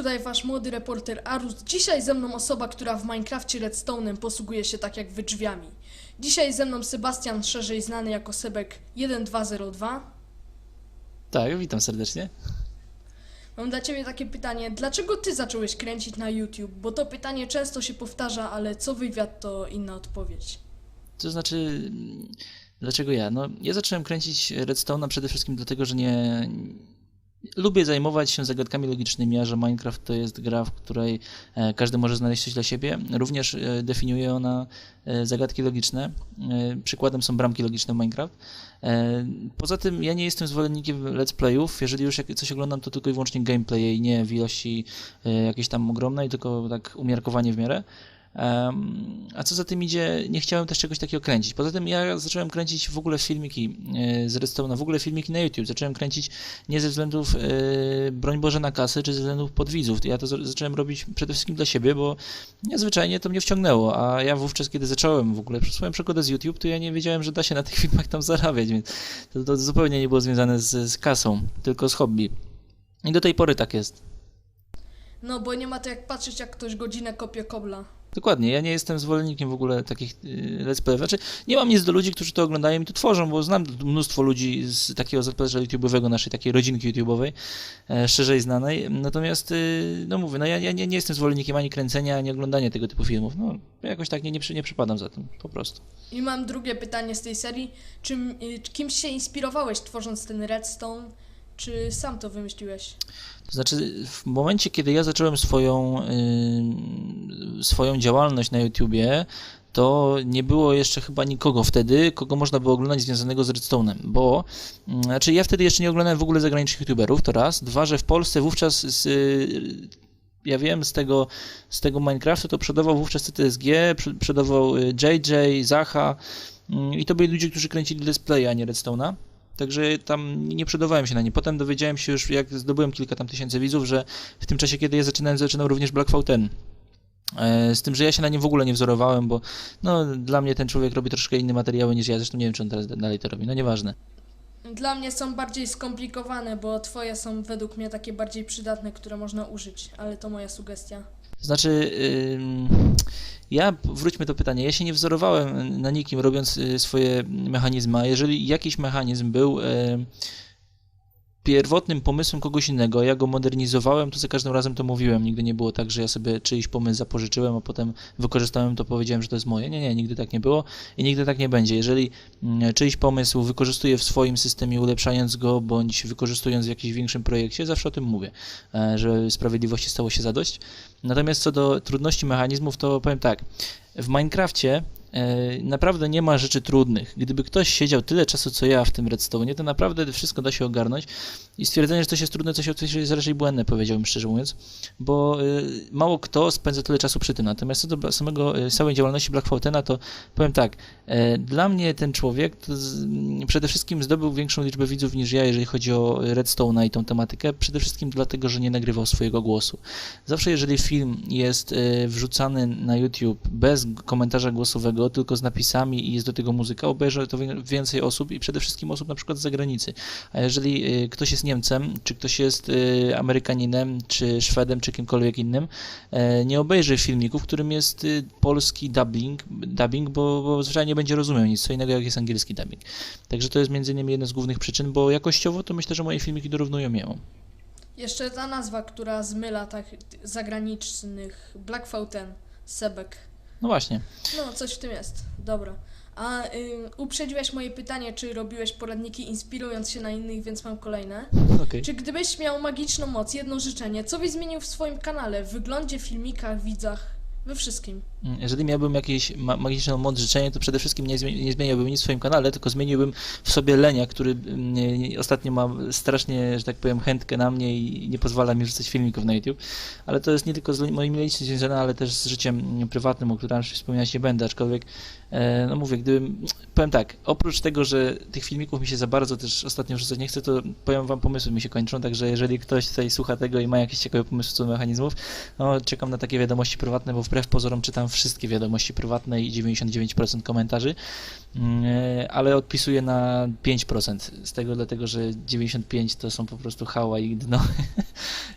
Tutaj wasz młody reporter Arus. Dzisiaj ze mną osoba, która w Minecrafcie Redstone'em posługuje się tak jak wy drzwiami. Dzisiaj ze mną Sebastian, szerzej znany jako Sebek 1202. Tak, witam serdecznie. Mam dla ciebie takie pytanie, dlaczego ty zacząłeś kręcić na YouTube? Bo to pytanie często się powtarza, ale co wywiad to inna odpowiedź. To znaczy, dlaczego ja? No, ja zacząłem kręcić Redstone'a przede wszystkim dlatego, że nie. Lubię zajmować się zagadkami logicznymi, a że Minecraft to jest gra, w której e, każdy może znaleźć coś dla siebie. Również e, definiuje ona e, zagadki logiczne. Przykładem są bramki logiczne w Minecraft. Poza tym ja nie jestem zwolennikiem let's playów. Jeżeli już coś oglądam, to tylko i wyłącznie gameplay i nie w ilości jakiejś tam ogromnej, tylko tak umiarkowanie w miarę. A co za tym idzie, nie chciałem też czegoś takiego kręcić. Poza tym ja zacząłem kręcić w ogóle filmiki e, z Redstone'a, w ogóle filmiki na YouTube. Zacząłem kręcić nie ze względów, e, broń Boże, na kasę, czy ze względów podwidzów. Ja to za- zacząłem robić przede wszystkim dla siebie, bo niezwyczajnie to mnie wciągnęło. A ja wówczas, kiedy zacząłem w ogóle swoją przygodę z YouTube, to ja nie wiedziałem, że da się na tych filmach tam zarabiać, więc to, to zupełnie nie było związane z, z kasą, tylko z hobby. I do tej pory tak jest. No, bo nie ma to jak patrzeć, jak ktoś godzinę kopie kobla. Dokładnie, ja nie jestem zwolennikiem w ogóle takich y, let's play. Znaczy, nie mam nic do ludzi, którzy to oglądają i to tworzą, bo znam mnóstwo ludzi z takiego zaplecza YouTube'owego, naszej takiej rodzinki YouTube'owej, e, szerzej znanej. Natomiast, y, no mówię, no ja, ja nie, nie jestem zwolennikiem ani kręcenia, ani oglądania tego typu filmów. No, jakoś tak nie, nie, nie przypadam za tym, po prostu. I mam drugie pytanie z tej serii. Czym, y, kimś się inspirowałeś tworząc ten Redstone? Czy sam to wymyśliłeś? To znaczy, w momencie, kiedy ja zacząłem swoją, y, swoją działalność na YouTubie, to nie było jeszcze chyba nikogo wtedy, kogo można było oglądać związanego z Redstone'em, bo znaczy ja wtedy jeszcze nie oglądałem w ogóle zagranicznych YouTuberów, to raz. Dwa, że w Polsce wówczas z, y, ja wiem, z tego, z tego Minecraftu to przodował wówczas CTSG, przodował y, JJ, Zacha i to byli ludzie, którzy kręcili let's play, a nie Redstone'a. Także tam nie przodowałem się na nie. Potem dowiedziałem się już, jak zdobyłem kilka tam tysięcy widzów, że w tym czasie, kiedy ja zaczynałem, zaczynał również Black Fountain. E, Z tym, że ja się na nim w ogóle nie wzorowałem, bo no, dla mnie ten człowiek robi troszkę inne materiały niż ja. Zresztą nie wiem, czy on teraz dalej to robi. No nieważne. Dla mnie są bardziej skomplikowane, bo twoje są według mnie takie bardziej przydatne, które można użyć, ale to moja sugestia. Znaczy, ja, wróćmy do pytania, ja się nie wzorowałem na nikim robiąc y, swoje mechanizmy, a jeżeli jakiś mechanizm był pierwotnym pomysłem kogoś innego, ja go modernizowałem, to za każdym razem to mówiłem. Nigdy nie było tak, że ja sobie czyjś pomysł zapożyczyłem, a potem wykorzystałem to, powiedziałem, że to jest moje. Nie, nie, nigdy tak nie było i nigdy tak nie będzie. Jeżeli mm, czyjś pomysł wykorzystuję w swoim systemie, ulepszając go, bądź wykorzystując w jakimś większym projekcie, zawsze o tym mówię, e, że sprawiedliwości stało się zadość. Natomiast co do trudności mechanizmów, to powiem tak. W Minecrafcie e, naprawdę nie ma rzeczy trudnych. Gdyby ktoś siedział tyle czasu, co ja w tym redstone, to naprawdę wszystko da się ogarnąć i stwierdzenie, że coś jest trudne, coś, jest raczej błędne, powiedziałbym szczerze mówiąc, bo e, mało kto spędza tyle czasu przy tym. Natomiast co do samego, e, samej działalności Black Fountaina, to powiem tak, e, dla mnie ten człowiek przede wszystkim zdobył większą liczbę widzów niż ja, jeżeli chodzi o Redstone'a i tą tematykę, przede wszystkim dlatego, że nie nagrywał swojego głosu. Zawsze jeżeli film jest e, wrzucany na YouTube bez komentarza głosowego, tylko z napisami i jest do tego muzyka, obejrzy to więcej osób i przede wszystkim osób na przykład z zagranicy. A jeżeli e, ktoś jest Niemcem, czy ktoś jest e, Amerykaninem, czy Szwedem, czy kimkolwiek innym, e, nie obejrzy filmiku, w którym jest polski dubbing, dubbing bo, bo zwyczajnie nie będzie rozumiał nic co innego, jak jest angielski dubbing. Także to jest między innymi jedna z głównych przyczyn, bo jakościowo to myślę, że moje filmiki dorównują jemu. Jeszcze ta nazwa, która zmyla tak zagranicznych Black Fountain, Sebek. No właśnie. No, coś w tym jest. Dobra. A y, uprzedziłeś moje pytanie, czy robiłeś poradniki inspirując się na innych, więc mam kolejne. Okej. Czy gdybyś miał magiczną moc, jedno życzenie, co byś zmienił w swoim kanale? W wyglądzie, filmikach, widzach, we wszystkim. Jeżeli miałbym jakieś ma magiczną moc życzenie, to przede wszystkim nie, zmie- nie zmieniałbym nic w swoim kanale, tylko zmieniłbym w sobie Lenia, który mm, ostatnio ma strasznie, że tak powiem, chętkę na mnie i nie pozwala mi wrzucać filmików na YouTube. Ale to jest nie tylko z le- moimi leniami związane, ale też z życiem prywatnym, o którym wspominać nie będę, aczkolwiek no mówię, gdybym, powiem tak, oprócz tego, że tych filmików mi się za bardzo też ostatnio wrzucać nie chce, to powiem wam, pomysły mi się kończą, także jeżeli ktoś tutaj słucha tego i ma jakieś ciekawe pomysły co do mechanizmów, no czekam na takie wiadomości prywatne, bo wbrew pozorom czytam wszystkie wiadomości prywatne i 99% komentarzy, Mm, e, ale odpisuję na 5% z tego dlatego, że 95 to są po prostu hała i dno.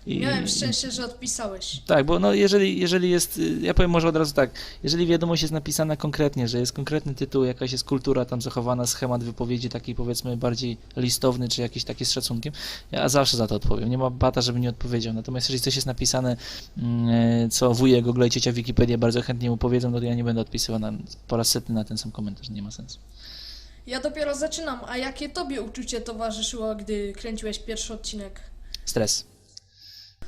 I, Miałem szczęście, że odpisałeś. tak, bo no jeżeli, jeżeli jest, ja powiem może od razu tak, jeżeli wiadomość jest napisana konkretnie, że jest konkretny tytuł, jakaś jest kultura tam zachowana, schemat wypowiedzi taki powiedzmy bardziej listowny, czy jakiś taki z szacunkiem, ja zawsze za to odpowiem, nie ma bata, żeby nie odpowiedział, natomiast jeżeli coś jest napisane, mm, co wujek, Google i ciocia Wikipedia bardzo chętnie mu powiedzą, no to ja nie będę odpisywał na, po raz setny na ten sam komentarz, nie ma sensu. Ja dopiero zaczynam, a jakie tobie uczucie towarzyszyło, gdy kręciłeś pierwszy odcinek? Stres.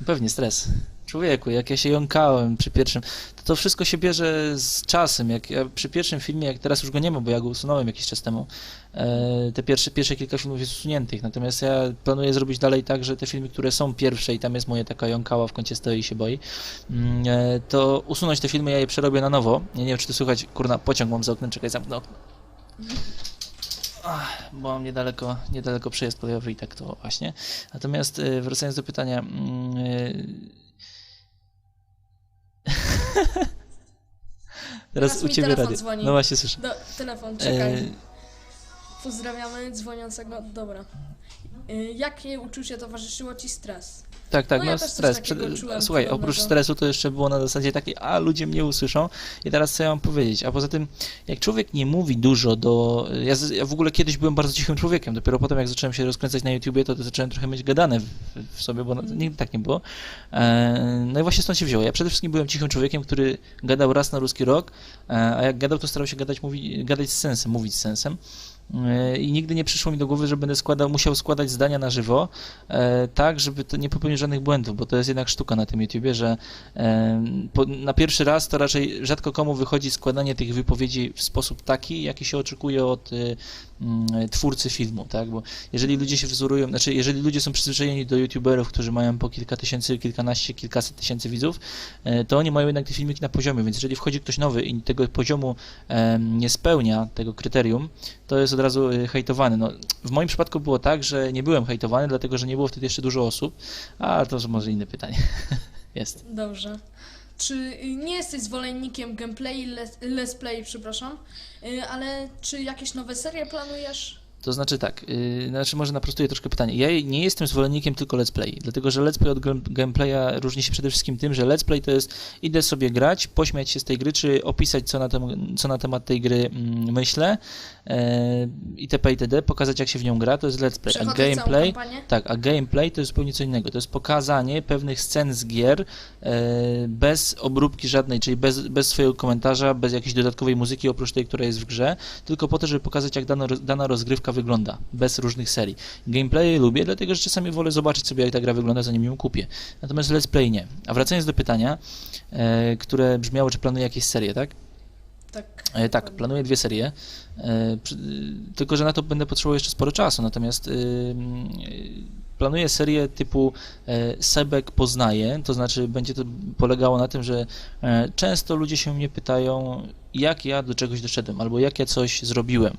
Pewnie stres. Człowieku, jak ja się jąkałem przy pierwszym, to to wszystko się bierze z czasem. Jak ja przy pierwszym filmie, jak teraz już go nie ma, bo ja go usunąłem jakiś czas temu, e, te pierwsze, pierwsze kilka filmów jest usuniętych. Natomiast ja planuję zrobić dalej tak, że te filmy, które są pierwsze i tam jest moje taka jąkała w kącie stoi i się boi, mm, e, to usunąć te filmy, ja je przerobię na nowo. Ja nie wiem, czy to słychać, kurna, pociąg mam za oknem, czekaj, zamknę okno. Ach, bo mam niedaleko, niedaleko przejazd kolejowy i tak to właśnie. Natomiast e, wracając do pytania. e, Teraz Teraz u ciebie telefon radio. dzwoni. No właśnie słyszę. Do, telefon, czekaj. E, Pozdrawiamy dzwoniącego. Dobra. Y, Jakie uczucie towarzyszyło ci stres? tak, tak, No no, ja stres. Przed, słuchaj, oprócz stresu to jeszcze było na zasadzie takiej, a ludzie mnie usłyszą i teraz co ja mam powiedzieć. A poza tym, jak człowiek nie mówi dużo do... Ja, z- ja w ogóle kiedyś byłem bardzo cichym człowiekiem, dopiero potem jak zacząłem się rozkręcać na YouTubie, to, to zacząłem trochę mieć gadane w, w sobie, bo no, nigdy tak nie było. E, no i właśnie stąd się wzięło. Ja przede wszystkim byłem cichym człowiekiem, który gadał raz na ruski rok, e, a jak gadał, to starał się gadać, mówi, gadać z sensem, mówić z sensem. E, I nigdy nie przyszło mi do głowy, że będę składał, musiał składać zdania na żywo, e, tak, żeby to nie popełnić żadnych błędów, bo to jest jednak sztuka na tym YouTubie, że e, na pierwszy raz to raczej rzadko komu wychodzi składanie tych wypowiedzi w sposób taki, jaki się oczekuje od mm, twórcy filmu, tak, bo jeżeli ludzie się wzorują, znaczy jeżeli ludzie są przyzwyczajeni do YouTuberów, którzy mają po kilka tysięcy, kilkanaście, kilkaset tysięcy widzów, to oni mają jednak te filmiki na poziomie, więc jeżeli wchodzi ktoś nowy i tego poziomu nie spełnia, tego kryterium, to jest od razu y, hejtowany. No, w moim przypadku było tak, że nie byłem hejtowany, dlatego że nie było wtedy jeszcze dużo osób, a to może inne pytanie. jest. Dobrze. Czy nie jesteś zwolennikiem gameplay, let's play, przepraszam, y, ale czy jakieś nowe serie planujesz? To znaczy tak, yy, znaczy może naprostuję troszkę pytanie. Ja nie jestem zwolennikiem tylko let's play, dlatego że let's play od gam- gameplaya różni się przede wszystkim tym, że let's play to jest idę sobie grać, pośmiać się z tej gry, czy opisać co na, tem- co na temat tej gry mm, myślę yy, itp. itd., pokazać jak się w nią gra, to jest let's play. A Przechodzę gameplay, tak, a gameplay to jest zupełnie co innego. To jest pokazanie pewnych scen z gier e, bez obróbki żadnej, czyli bez, bez swojego komentarza, bez jakiejś dodatkowej muzyki oprócz tej, która jest w grze, tylko po to, żeby pokazać, jak dana, dana rozgrywka wygląda, bez różnych serii. Gameplay lubię, dlatego że czasami wolę zobaczyć sobie, jak ta gra wygląda, zanim ją kupię. Natomiast let's play nie. A wracając do pytania, e, które brzmiało, czy planuję jakieś serie, tak? Tak. E, tak, planuję dwie serie, e, przy- tylko że na to będę potrzebował jeszcze sporo czasu, natomiast y, planuję serię typu e, Sebek poznaje, to znaczy będzie to polegało na tym, że e, często ludzie się mnie pytają, jak ja do czegoś doszedłem, albo jak ja coś zrobiłem.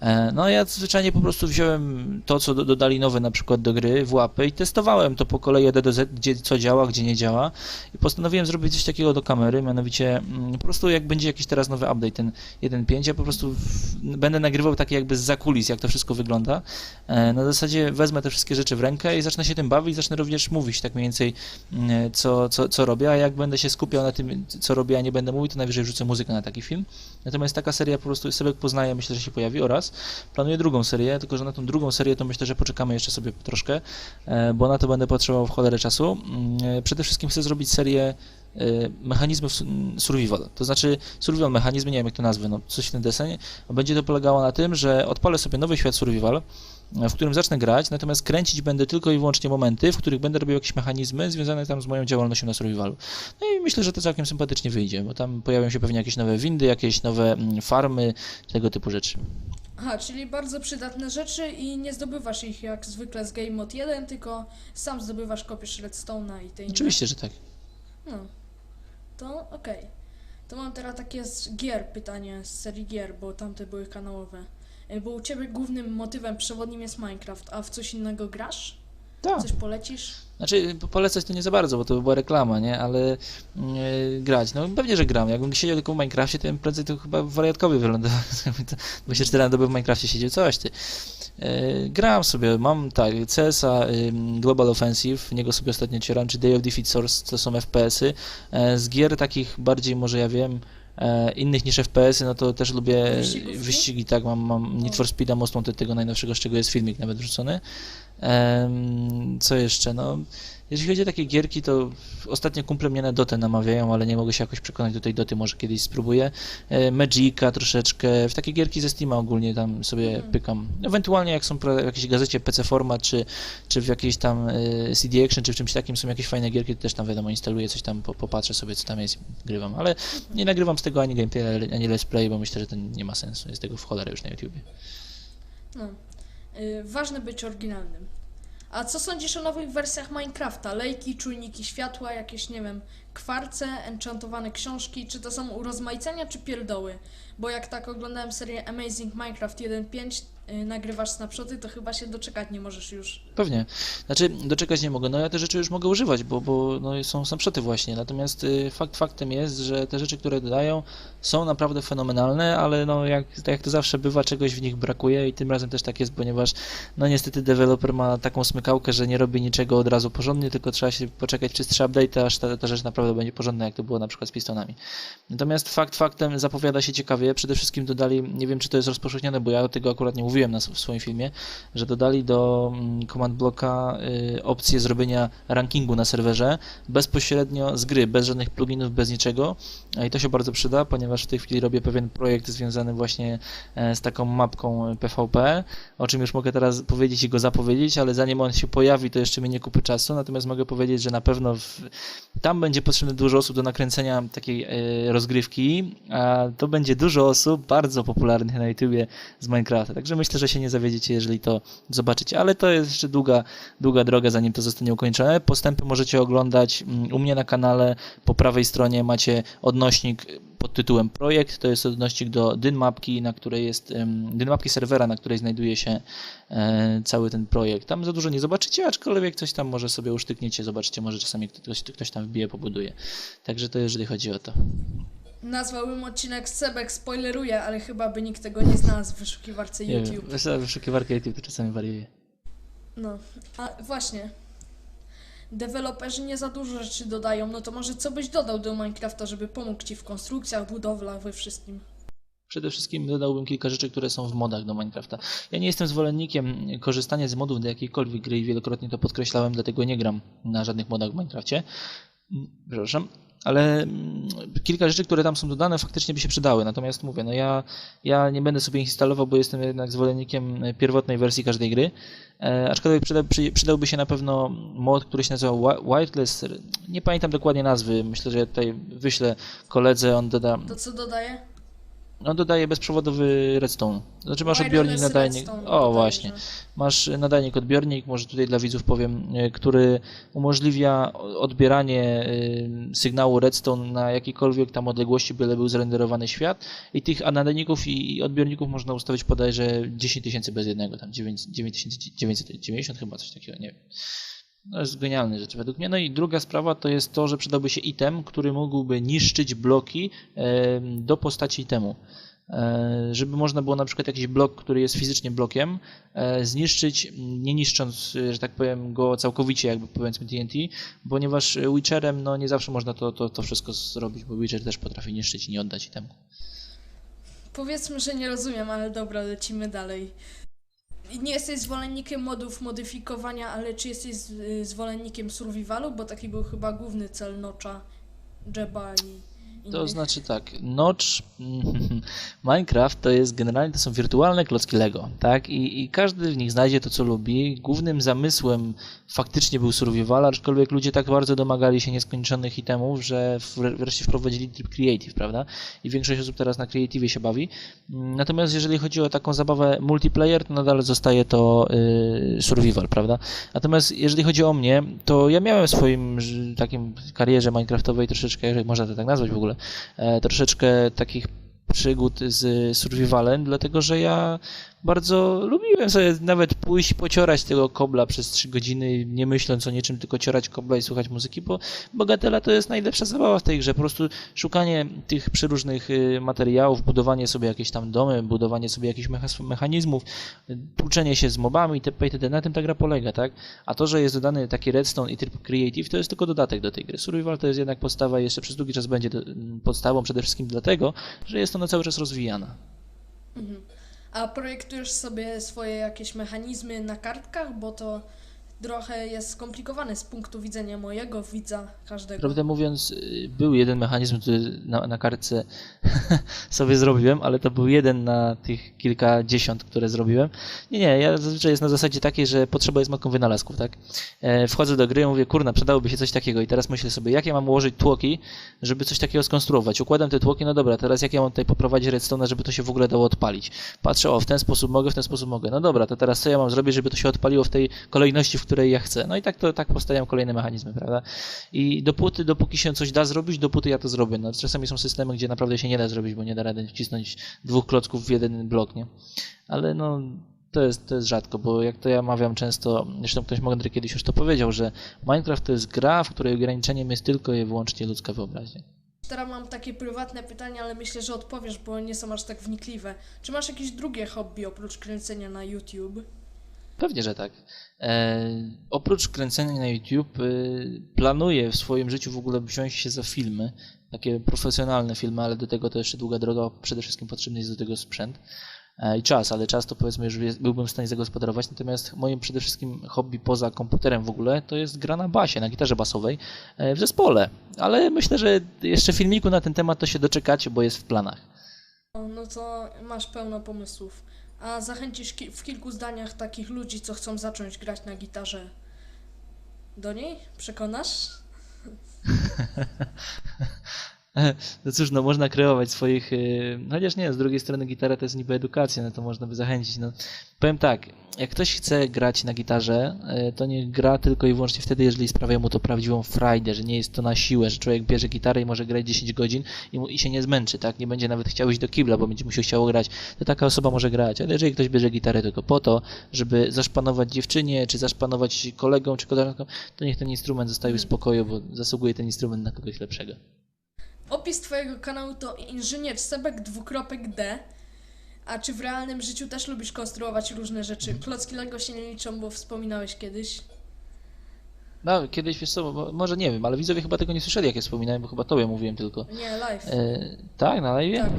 E, No ja zwyczajnie po prostu wziąłem to, co do- dodali nowe na przykład do gry w łapę i testowałem to po kolei od do Z, gdzie co działa, gdzie nie działa i postanowiłem zrobić coś takiego do kamery, mianowicie mm, po prostu jak będzie jakiś teraz nowy update, ten 1.5, ja po prostu będę nagrywał takie jakby z zakulis, jak to wszystko wygląda. Na zasadzie wezmę te wszystkie rzeczy w rękę i zacznę się tym bawić, zacznę również mówić tak mniej więcej, mm, co, co, co robię, a jak będę się skupiał na tym, co robię, a nie będę mówił, to najwyżej wrzucę muzykę na taki film. Natomiast taka seria po prostu Sebek poznaje, myślę, że się pojawi oraz planuję drugą serię, tylko że na tą drugą serię to myślę, że poczekamy jeszcze sobie troszkę, e, bo na to będę potrzebował w cholerę czasu. Mm, e, Przede wszystkim chcę zrobić serię e, mechanizmów survival, to znaczy survival mechanizmy, nie wiem jak to nazwę, no coś w ten deseń, będzie to polegało na tym, że odpalę sobie nowy świat survival, w którym zacznę grać, natomiast kręcić będę tylko i wyłącznie momenty, w których będę robił jakieś mechanizmy związane tam z moją działalnością na survivalu. No i myślę, że to całkiem sympatycznie wyjdzie, bo tam pojawią się pewnie jakieś nowe windy, jakieś nowe mm, farmy, tego typu rzeczy. Aha, czyli bardzo przydatne rzeczy i nie zdobywasz ich jak zwykle z Game Mode 1, tylko sam zdobywasz, kopiesz redstone'a i te inne. Oczywiście, że tak. No, to okej. To mam teraz takie z gier pytanie, z serii gier, bo tamte były kanałowe. Y, Bo u Ciebie głównym motywem przewodnim jest Minecraft, a w coś innego grasz? Tak. Coś polecisz? Znaczy, po- polecać to nie za bardzo, bo to by była reklama, nie? Ale e, grać, no pewnie, że gram. Jakbym siedział tylko w Minecrafcie, to bym prędzej to chyba wariatkowy wylądował. Bo się 4 na dobę w Minecrafcie siedział, coś ty. E, gram sobie, mam tak, CS-a ym, Global Offensive, niego sobie ostatnio cieram, czy Day of Defeat Source, to są FPS-y. E, z gier takich bardziej, może ja wiem, e, innych niż FPS-y, no to też lubię wyścigi, tak, mam, mam Need O. for Speed'a Most Wanted, tego najnowszego, z czego jest filmik nawet wrzucony. Co jeszcze? No, jeżeli chodzi o takie gierki, to ostatnio kumple mnie na Dotę namawiają, ale nie mogę się jakoś przekonać do tej Doty, może kiedyś spróbuję. E, Magica troszeczkę, w takie gierki ze Steama ogólnie tam sobie Mhm. pykam. Ewentualnie jak są w jakiejś gazecie PC Format, czy, czy w jakiejś tam e, CD Action, czy w czymś takim są jakieś fajne gierki, to też tam wiadomo, instaluję coś tam, po, popatrzę sobie co tam jest i grywam, ale nie nagrywam z tego ani gameplay, ani let's play, bo myślę, że to nie ma sensu, jest tego w cholerę już na YouTubie. No. Y, ważne być oryginalnym. A co sądzisz o nowych wersjach Minecrafta? Lejki, czujniki światła, jakieś, nie wiem, kwarce, enchantowane książki? Czy to są urozmaicenia, czy pierdoły? Bo jak tak oglądałem serię Amazing Minecraft 1.5, y, nagrywasz snapshoty, to chyba się doczekać nie możesz już. Pewnie. Znaczy, doczekać nie mogę. No ja te rzeczy już mogę używać, bo, bo no, są snapshoty właśnie. Natomiast y, fakt faktem jest, że te rzeczy, które dodają, są naprawdę fenomenalne, ale no jak, tak jak to zawsze bywa, czegoś w nich brakuje i tym razem też tak jest, ponieważ no niestety deweloper ma taką smykałkę, że nie robi niczego od razu porządnie, tylko trzeba się poczekać przez trzy update, aż ta, ta rzecz naprawdę będzie porządna, jak to było na przykład z pistonami. Natomiast fakt faktem zapowiada się ciekawie. Przede wszystkim dodali, nie wiem czy to jest rozpowszechnione, bo ja tego akurat nie mówiłem na, w swoim filmie, że dodali do mm, command blocka y, opcję zrobienia rankingu na serwerze bezpośrednio z gry, bez żadnych pluginów, bez niczego. E, I to się bardzo przyda, ponieważ w tej chwili robię pewien projekt związany właśnie e, z taką mapką PvP, o czym już mogę teraz powiedzieć i go zapowiedzieć, ale zanim on się pojawi, to jeszcze mi nie kupy czasu. Natomiast mogę powiedzieć, że na pewno w, tam będzie potrzebne dużo osób do nakręcenia takiej e, rozgrywki, a to będzie dużo osób bardzo popularnych na YouTubie z Minecrafta. Także myślę, że się nie zawiedziecie, jeżeli to zobaczycie, ale to jest jeszcze długa, długa droga, zanim to zostanie ukończone. Postępy możecie oglądać mm, u mnie na kanale. Po prawej stronie macie odnośnik pod tytułem projekt, to jest odnośnik do dynmapki, na której jest dynmapki serwera, na której znajduje się e, cały ten projekt. Tam za dużo nie zobaczycie, aczkolwiek coś tam może sobie usztykniecie, zobaczycie, może czasami ktoś, ktoś tam wbije, pobuduje. Także to jeżeli chodzi o to. Nazwałbym odcinek Sebek spoileruje, ale chyba by nikt tego nie znalazł w wyszukiwarce Nie wiem, YouTube. wiesz, ale wyszukiwarka YouTube to czasami wariuje. No, a właśnie. Deweloperzy nie za dużo rzeczy dodają, no to może co byś dodał do Minecrafta, żeby pomógł ci w konstrukcjach, budowlach, we wszystkim? Przede wszystkim dodałbym kilka rzeczy, które są w modach do Minecrafta. Ja nie jestem zwolennikiem korzystania z modów do jakiejkolwiek gry i wielokrotnie to podkreślałem, dlatego nie gram na żadnych modach w Minecrafcie. Mm, Przepraszam. Ale mm, kilka rzeczy, które tam są dodane, faktycznie by się przydały. Natomiast mówię, no ja, ja nie będę sobie ich instalował, bo jestem jednak zwolennikiem pierwotnej wersji każdej gry. E, aczkolwiek przyda, przy, przydałby się na pewno mod, który się nazywa Wi- Wireless. Nie pamiętam dokładnie nazwy. Myślę, że ja tutaj wyślę koledze, on doda. To co dodaje? On dodaje bezprzewodowy redstone. Znaczy masz Wireless odbiornik, nadajnik. O, dodaje, właśnie. Masz nadajnik, odbiornik, może tutaj dla widzów powiem, e, który umożliwia odbieranie e, sygnału redstone na jakiejkolwiek tam odległości, byle był zrenderowany świat. I tych nadajników i odbiorników można ustawić bodajże 10 tysięcy bez jednego, tam 9 9990 chyba, coś takiego, nie wiem. No jest genialny rzecz według mnie. No i druga sprawa to jest to, że przydałby się item, który mógłby niszczyć bloki do postaci itemu. E, żeby można było na przykład jakiś blok, który jest fizycznie blokiem, e, zniszczyć, nie niszcząc, że tak powiem, go całkowicie, jakby powiedzmy TNT, ponieważ Witcherem no, nie zawsze można to, to, to wszystko zrobić, bo Witcher też potrafi niszczyć i nie oddać itemu. Powiedzmy, że nie rozumiem, ale dobra, lecimy dalej. Nie jesteś zwolennikiem modów modyfikowania, ale czy jesteś y, zwolennikiem survivalu? Bo taki był chyba główny cel Notcha, Jeba i. To znaczy tak, Notch, Minecraft to jest generalnie to są wirtualne klocki Lego, tak? I, I każdy w nich znajdzie to, co lubi. Głównym zamysłem faktycznie był survival, aczkolwiek ludzie tak bardzo domagali się nieskończonych itemów, że wre- wreszcie wprowadzili tryb creative, prawda? I większość osób teraz na creative się bawi. Mm, Natomiast jeżeli chodzi o taką zabawę multiplayer, to nadal zostaje to y, survival, prawda? Natomiast jeżeli chodzi o mnie, to ja miałem w swoim takim karierze minecraftowej troszeczkę, jeżeli można to tak nazwać w ogóle, troszeczkę takich przygód z survivalem, dlatego że ja bardzo lubiłem sobie nawet pójść pociorać tego kobla przez 3 godziny, nie myśląc o niczym, tylko ciorać kobla i słuchać muzyki, bo Bogatela to jest najlepsza zabawa w tej grze. Po prostu szukanie tych przeróżnych y, materiałów, budowanie sobie jakieś tam domy, budowanie sobie jakichś mecha- mechanizmów, y, tłuczenie się z mobami itp. itd. Na tym ta gra polega, tak? A to, że jest dodany taki redstone i tryb creative, to jest tylko dodatek do tej gry. Survival to jest jednak podstawa jeszcze przez długi czas będzie podstawą przede wszystkim dlatego, że jest ona cały czas rozwijana. Mhm. A projektujesz sobie swoje jakieś mechanizmy na kartkach, bo to trochę jest skomplikowane z punktu widzenia mojego widza każdego. Prawdę mówiąc, y, był jeden mechanizm, który na, na kartce sobie zrobiłem, ale to był jeden na tych kilkadziesiąt, które zrobiłem. Nie, nie, ja zazwyczaj jest na zasadzie takiej, że potrzeba jest matką wynalazków, tak? E, wchodzę do gry i mówię, kurna, przydałoby się coś takiego i teraz myślę sobie, jak ja mam ułożyć tłoki, żeby coś takiego skonstruować. Układam te tłoki, no dobra, teraz jak ja mam tutaj poprowadzić redstone, żeby to się w ogóle dało odpalić. Patrzę, o, w ten sposób mogę, w ten sposób mogę. No dobra, to teraz co ja mam zrobić, żeby to się odpaliło w tej kolejności, w której ja chcę. No i tak to tak powstają kolejne mechanizmy, prawda? I dopóty, dopóki się coś da zrobić, dopóty ja to zrobię. No, czasami są systemy, gdzie naprawdę się nie da zrobić, bo nie da rady wcisnąć dwóch klocków w jeden blok, nie? Ale no, to jest, to jest rzadko, bo jak to ja mawiam często, zresztą ktoś mądry kiedyś już to powiedział, że Minecraft to jest gra, w której ograniczeniem jest tylko i wyłącznie ludzka wyobraźnia. Teraz mam takie prywatne pytania, ale myślę, że odpowiesz, bo nie są aż tak wnikliwe. Czy masz jakieś drugie hobby oprócz kręcenia na YouTube? Pewnie, że tak. E, oprócz kręcenia na YouTube, e, planuję w swoim życiu w ogóle wziąć się za filmy, takie profesjonalne filmy, ale do tego to jeszcze długa droga, przede wszystkim potrzebny jest do tego sprzęt e, i czas, ale czas to powiedzmy już byłbym w stanie zagospodarować, natomiast moim przede wszystkim hobby poza komputerem w ogóle to jest gra na basie, na gitarze basowej e, w zespole, ale myślę, że jeszcze filmiku na ten temat to się doczekacie, bo jest w planach. No to masz pełno pomysłów. A zachęcisz ki- w kilku zdaniach takich ludzi, co chcą zacząć grać na gitarze do niej? Przekonasz? No cóż, no można kreować swoich, yy, chociaż nie, z drugiej strony gitara to jest niby edukacja, no to można by zachęcić. No. Powiem tak, jak ktoś chce grać na gitarze, yy, to nie gra tylko i wyłącznie wtedy, jeżeli sprawia mu to prawdziwą frajdę, że nie jest to na siłę, że człowiek bierze gitarę i może grać 10 godzin i, mu, i się nie zmęczy, tak? Nie będzie nawet chciał iść do kibla, bo będzie mu się chciało grać. To taka osoba może grać, ale jeżeli ktoś bierze gitarę tylko po to, żeby zaszpanować dziewczynie, czy zaszpanować kolegom, czy koleżankom, to niech ten instrument zostawi w spokoju, bo zasługuje ten instrument na kogoś lepszego. Opis twojego kanału to inżynier Sebek dwukropek D. A czy w realnym życiu też lubisz konstruować różne rzeczy? Klocki Lego się nie liczą, bo wspominałeś kiedyś. No, kiedyś, wiesz co, mo- może nie wiem, ale widzowie chyba tego nie słyszeli, jak ja wspominałem, bo chyba tobie mówiłem tylko. Nie, live. E, tak, na live? Tak.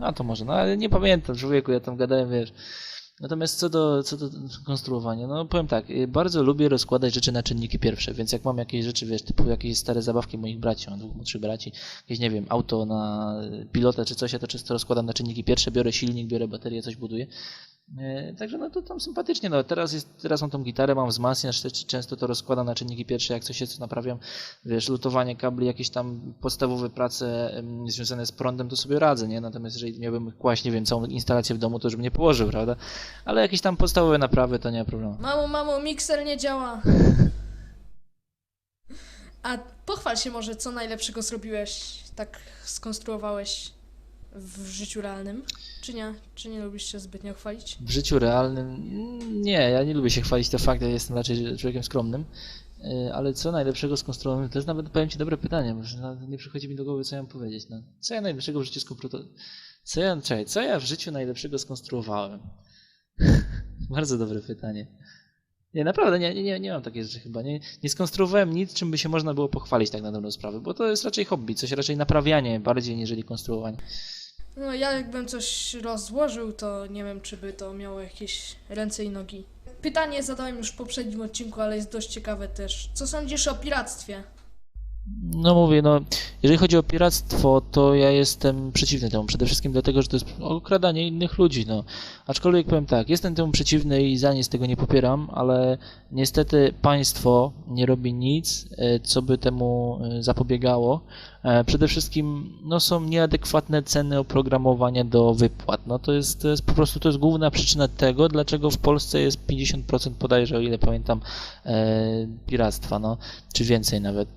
A to może, no ale nie pamiętam, człowieku, ja tam gadałem, wiesz. Natomiast co do, co do konstruowania, no powiem tak, y, bardzo lubię rozkładać rzeczy na czynniki pierwsze, więc jak mam jakieś rzeczy, wiesz, typu jakieś stare zabawki moich braci, mam dwóch młodszych braci, jakieś, nie wiem, auto na pilotę czy coś, ja to często rozkładam na czynniki pierwsze, biorę silnik, biorę baterię, coś buduję. E, Także no to tam sympatycznie, no teraz jest, teraz mam tą gitarę, mam wzmacniacz, często to rozkładam na czynniki pierwsze, jak coś jest, naprawiam, wiesz, lutowanie kabli, jakieś tam podstawowe prace związane z prądem, to sobie radzę, nie? Natomiast jeżeli miałbym kłaść, nie wiem, całą instalację w domu, to już bym nie położył, prawda? Ale jakieś tam podstawowe naprawy, to nie ma problemu. Mamo, mamo, mikser nie działa. A pochwal się może, co najlepszego zrobiłeś, tak skonstruowałeś w życiu realnym? Czy nie? Czy nie lubisz się zbytnio chwalić? W życiu realnym, nie, ja nie lubię się chwalić, to fakt, ja jestem raczej człowiekiem skromnym. E, Ale co najlepszego skonstruowałem, to jest nawet, powiem Ci, dobre pytanie, bo że nawet nie przychodzi mi do głowy, co ja mam powiedzieć. No, co ja najlepszego w życiu skonstruowałem? Co ja, co ja w życiu najlepszego skonstruowałem? Bardzo dobre pytanie. Nie, naprawdę, nie, nie, nie mam takiej rzeczy chyba. Nie, nie skonstruowałem nic, czym by się można było pochwalić tak na dobrą sprawę, bo to jest raczej hobby, coś raczej naprawianie bardziej niżeli konstruowanie. No ja jakbym coś rozłożył, to nie wiem, czy by to miało jakieś ręce i nogi. Pytanie zadałem już w poprzednim odcinku, ale jest dość ciekawe też. Co sądzisz o piractwie? No mówię, no jeżeli chodzi o piractwo, to ja jestem przeciwny temu. Przede wszystkim dlatego, że to jest okradanie innych ludzi, no. Aczkolwiek powiem tak, jestem temu przeciwny i za nic tego nie popieram, ale niestety państwo nie robi nic, e, co by temu e, zapobiegało. E, Przede wszystkim no, są nieadekwatne ceny oprogramowania do wypłat. No to jest, to jest po prostu to jest główna przyczyna tego, dlaczego w Polsce jest 50% bodajże, o ile pamiętam, piractwa, no, czy więcej nawet.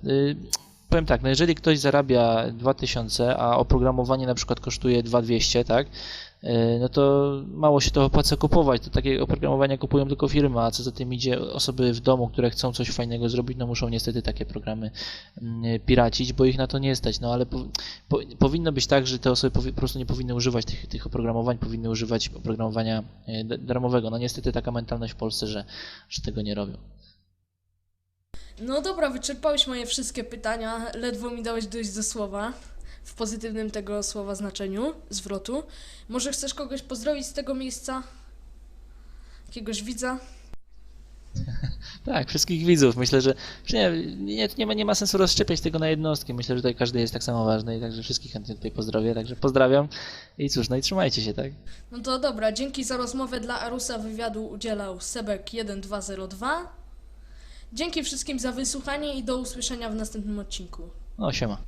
Powiem tak, no jeżeli ktoś zarabia 2000, a oprogramowanie na przykład kosztuje 2200, tak, e, no to mało się to opłaca kupować. To takie oprogramowania kupują tylko firmy, a co za tym idzie, osoby w domu, które chcą coś fajnego zrobić, no muszą niestety takie programy mm, piracić, bo ich na to nie stać. No ale po, po, powinno być tak, że te osoby powi, po prostu nie powinny używać tych, tych oprogramowań, powinny używać oprogramowania e, darmowego. No niestety taka mentalność w Polsce, że, że tego nie robią. No dobra, wyczerpałeś moje wszystkie pytania, ledwo mi dałeś dojść do słowa, w pozytywnym tego słowa znaczeniu, zwrotu. Może chcesz kogoś pozdrowić z tego miejsca? Jakiegoś widza? Tak, wszystkich widzów. Myślę, że nie, nie, nie, ma, nie ma sensu rozszczepiać tego na jednostki. Myślę, że tutaj każdy jest tak samo ważny i także wszystkich chętnie tutaj pozdrowię. Także pozdrawiam i cóż, no i trzymajcie się, tak? No to dobra, dzięki za rozmowę dla Arusa wywiadu udzielał Sebek1202. Dzięki wszystkim za wysłuchanie i do usłyszenia w następnym odcinku. No, siema.